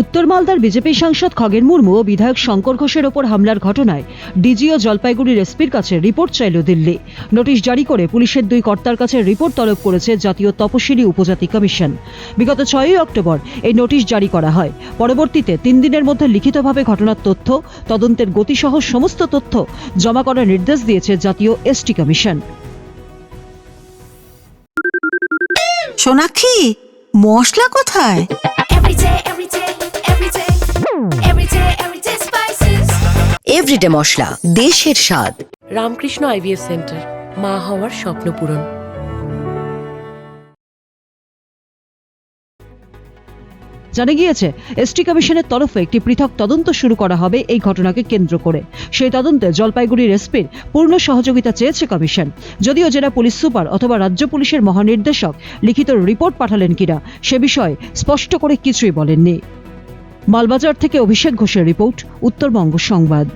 উত্তর মালদার বিজেপি সাংসদ খগেন মুর্মু ও বিধায়ক শঙ্কর ঘোষের ওপর হামলার ঘটনায় ডিজি ও জলপাইগুড়ির এসপির কাছে রিপোর্ট চাইল দিল্লি। নোটিশ জারি করে পুলিশের দুই কর্তার কাছে রিপোর্ট তলব করেছে জাতীয় তপশিলি উপজাতি কমিশন। বিগত ছয়ই অক্টোবর এই নোটিশ জারি করা হয়। পরবর্তীতে তিন দিনের মধ্যে লিখিতভাবে ঘটনার তথ্য তদন্তের গতিসহ সমস্ত তথ্য জমা করার নির্দেশ দিয়েছে জাতীয় এসটি কমিশন। সোনাক্ষী মশলা কোথায়? এভরিডে মশলা দেশের স্বাদ। রামকৃষ্ণ আইভিএফ সেন্টার মা হওয়ার স্বপ্ন পূরণ। জানা গিয়েছে এসটি কমিশনের তরফে একটি পৃথক তদন্ত শুরু করা হবে এই ঘটনাকে কেন্দ্র করে। সেই তদন্তে জলপাইগুড়ির এসপির পূর্ণ সহযোগিতা চেয়েছে কমিশন। যদিও জেলা পুলিশ সুপার অথবা রাজ্য পুলিশের মহানির্দেশক লিখিত রিপোর্ট পাঠালেন কিনা সে বিষয়ে স্পষ্ট করে কিছুই বলেননি। মালবাজার থেকে অভিষেক ঘোষের রিপোর্ট উত্তরবঙ্গ সংবাদ।